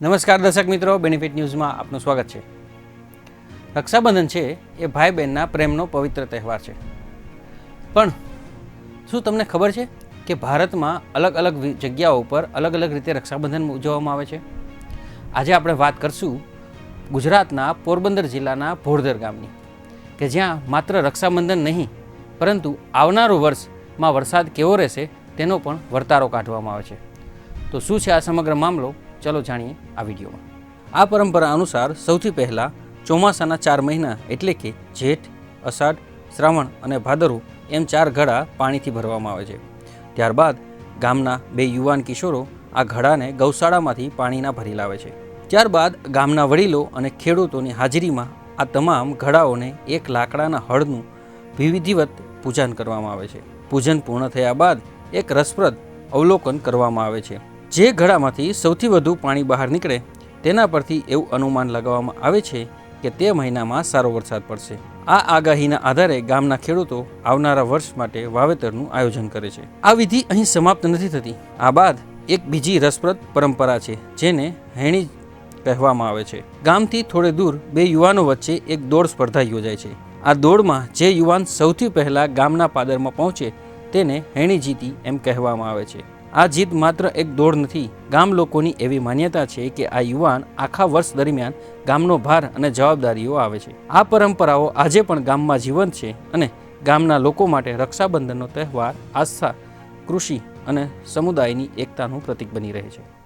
નમસ્કાર દર્શક મિત્રો બેનિફિટ ન્યૂઝમાં આપનું સ્વાગત છે. રક્ષાબંધન છે એ ભાઈ બહેનના પ્રેમનો પવિત્ર તહેવાર છે. પણ શું તમને ખબર છે કે ભારતમાં અલગ અલગ જગ્યાઓ પર અલગ અલગ રીતે રક્ષાબંધન ઉજવવામાં આવે છે? આજે આપણે વાત કરશું ગુજરાતના પોરબંદર જિલ્લાના ભોરદર ગામની, કે જ્યાં માત્ર રક્ષાબંધન નહીં, પરંતુ આવનારું વર્ષમાં વરસાદ કેવો રહેશે તેનો પણ વર્તારો કાઢવામાં આવે છે. તો શું છે આ સમગ્ર મામલો? ચલો જાણીએ આ વિડીયોમાં. આ પરંપરા અનુસાર સૌથી પહેલાં ચોમાસાના ચાર મહિના એટલે કે જેઠ, અષાઢ, શ્રાવણ અને ભાદરવું એમ ચાર ઘડા પાણીથી ભરવામાં આવે છે. ત્યારબાદ ગામના બે યુવાન કિશોરો આ ઘડાને ગૌશાળામાંથી પાણીના ભરી લાવે છે. ત્યારબાદ ગામના વડીલો અને ખેડૂતોની હાજરીમાં આ તમામ ઘડાઓને એક લાકડાના હળનું વિવિધિવત પૂજન કરવામાં આવે છે. પૂજન પૂર્ણ થયા બાદ એક રસપ્રદ અવલોકન કરવામાં આવે છે. જે ઘડામાંથી સૌથી વધુ પાણી બહાર નીકળે, તેના પરથી એવું અનુમાન લગાવવામાં આવે છે કે તે મહિનામાં સારો વરસાદ પડશે. આ આગાહીના આધારે ગામના ખેડૂતો આવનારા વર્ષ માટે વાવેતરનું આયોજન કરે છે. આ વિધિ અહીં સમાપ્ત નથી થતી. આ બાદ એક બીજી રસપ્રદ પરંપરા છે, જેને હેણી કહેવામાં આવે છે. ગામથી થોડે દૂર બે યુવાનો વચ્ચે એક દોડ સ્પર્ધા યોજાય છે. આ દોડમાં જે યુવાન સૌથી પહેલાં ગામના પાદરમાં પહોંચે, તેને હેણી જીતી એમ કહેવામાં આવે છે. આ જીત માત્ર એક દોડ નથી. ગામ લોકોની એવી માન્યતા છે કે આ યુવાન આખા વર્ષ દરમિયાન ગામનો ભાર અને જવાબદારીઓ આવે છે. આ પરંપરાઓ આજે પણ ગામમાં જીવંત છે અને ગામના લોકો માટે રક્ષાબંધનનો તહેવાર આસ્થા, કૃષિ અને સમુદાયની એકતાનું પ્રતીક બની રહે છે.